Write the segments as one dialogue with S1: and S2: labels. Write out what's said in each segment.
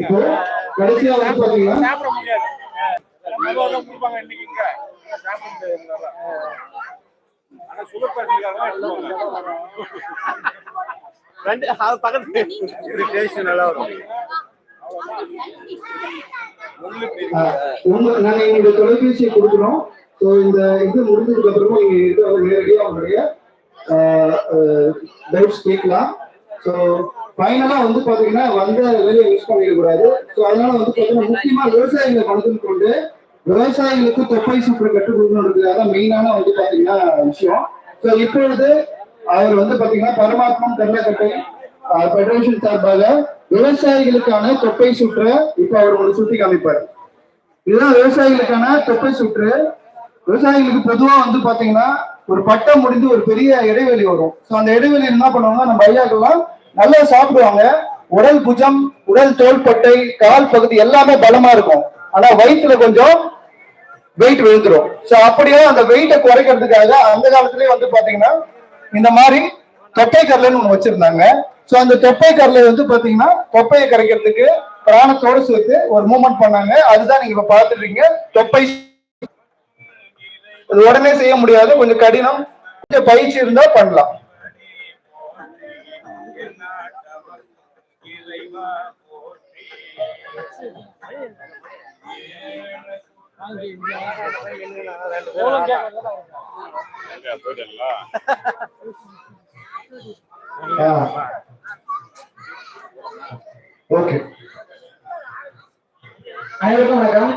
S1: இப்போ கடைசியா வந்து பாத்தீங்கன்னா
S2: இங்க.
S3: ரெண்டு அது பக்கத்து
S2: இது டேஸ்ட் நல்லா வரும்.
S1: நாங்க எங்களுடைய தொலைபேசியை கொடுக்குறோம். ஸோ இந்த இது முடிஞ்சதுக்கு அப்புறமா நீங்க இது அவர் நேரடியாக அவங்களுடைய டவுட்ஸ் கேட்கலாம். ஸோ ஃபைனலா வந்து பாத்தீங்கன்னா வந்த வெளியே யூஸ் பண்ணிட கூடாது. ஸோ அதனால வந்து பாத்தீங்கன்னா முக்கியமா விவசாயிகளை கணக்கில் கொண்டு விவசாயிகளுக்கு தொப்பை சுற்று கற்றுக் கொடுக்கணுன்றதுக்காக தான் மெயினான வந்து பாத்தீங்கன்னா விஷயம். ஸோ இப்பொழுது அவர் வந்து பாத்தீங்கன்னா பரமாத்மன் கர்ணக்கட்டை ஃபெடரேஷன் சார்பாக விவசாயிகளுக்கான தொப்பை சுற்ற இப்ப அவர் ஒரு சுட்டி காமிப்பார். இதுதான் விவசாயிகளுக்கான தொப்பை சுற்று. விவசாயிகளுக்கு பொதுவா வந்து பாத்தீங்கன்னா ஒரு பட்டம் முடிந்து ஒரு பெரிய இடைவெளி வரும். ஸோ அந்த இடைவெளி என்ன பண்ணுவாங்கன்னா நம்ம ஐயாக்கெல்லாம் நல்லா சாப்பிடுவாங்க. உடல் புஜம் உடல் தோள்பட்டை கால் பகுதி எல்லாமே பலமா இருக்கும். ஆனா வயிற்றுல கொஞ்சம் வெயிட் விழுந்துரும். ஸோ அப்படியே அந்த வெயிட்டை குறைக்கிறதுக்காக அந்த காலத்திலேயே வந்து பாத்தீங்கன்னா இந்த மாதிரி தொப்பை கரலைன்னு ஒண்ணு வச்சிருந்தாங்க. ஸோ அந்த தொப்பை கரலை வந்து பாத்தீங்கன்னா தொப்பையை கரைக்கிறதுக்கு பிராணத்தோடு சேர்த்து ஒரு மூமெண்ட் பண்ணாங்க. அதுதான் நீங்க இப்ப பார்த்துட்டு தொப்பை உடனே செய்ய முடியாது. கொஞ்சம் கடினம். கொஞ்சம் பயிற்சி இருந்தா பண்ணலாம்.
S2: எங்க
S1: ஓகே
S4: அனைவருக்கும் வணக்கம்.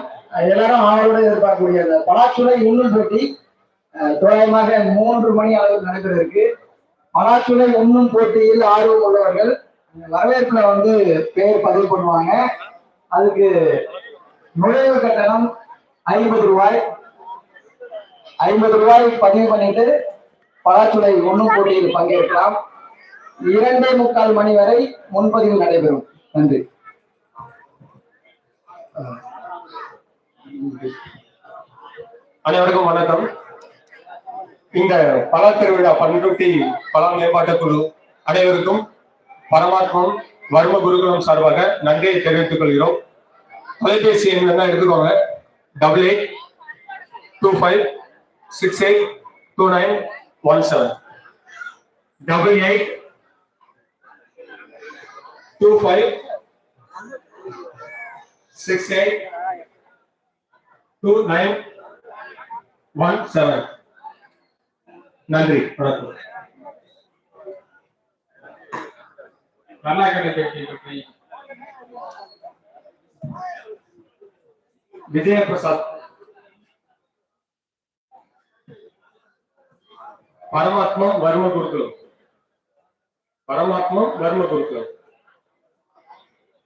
S4: எல்லாரும் ஆவலோட எதிர்பார்க்கக்கூடிய அந்த பலாச்சுளை உண்ணும் போட்டி தோராயமாக மூன்று மணி அளவில் நடைபெற இருக்கு பலாச்சுளை உண்ணும் போட்டியில் ஆர்வம் உள்ளவர்கள் வரவேற்புல வந்து பேர் பதிவு பண்ணுவாங்க. அதுக்கு நுழைவு கட்டணம் ஐம்பது ரூபாய். ஐம்பது ரூபாய் பதிவு பண்ணிட்டு பலாச்சுளை ஒண்ணு போட்டியில் பங்கேற்கலாம். இரண்டே முக்கால் மணி வரை முன்பதிவு நடைபெறும். நன்றி.
S5: அனைவருக்கும் வணக்கம். இந்த பல திருவிழா பண்ருட்டி பல மேம்பாட்டு குழு அனைவருக்கும் பரமாத்மம் வர்ம குருகுலம் சார்பாக நன்றியை தெரிவித்துக் கொள்கிறோம். தொலைபேசி எண் வேணா எடுத்துக்கோங்க. Double eight two five six eight two nine one seven double eight two five six eight two nine one seven நன்றி. வணக்கம். நல்லா கிடைக்க விஜயபிரசாத் பரமாத்மா வர்ம குருகுலம் பரமாத்மா வர்ம குருகுலம்